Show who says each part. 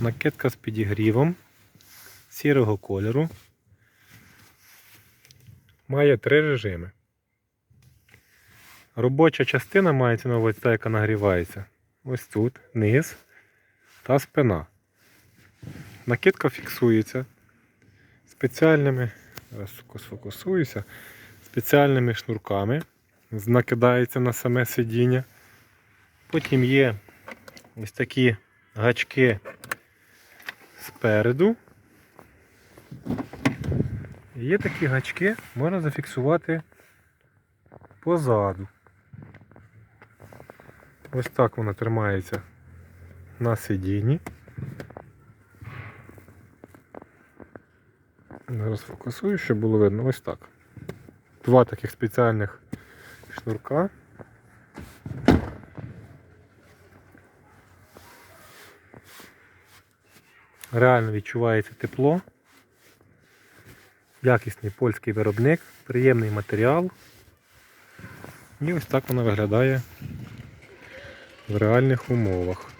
Speaker 1: Накидка з підігрівом сірого кольору. Має три режими. Робоча частина мається на увазі та, яка нагрівається. Ось тут, низ та спина. Накидка фіксується спеціальними, сфокусуюся, спеціальними шнурками. Накидається на саме сидіння. Потім є ось такі гачки спереду. Є такі гачки, можна зафіксувати позаду. Ось так вона тримається на сидінні. Зараз фокусую, щоб було видно. Ось так. Два таких спеціальних шнурка. Реально відчувається тепло. Якісний польський виробник, приємний матеріал. І ось так вона виглядає в реальних умовах.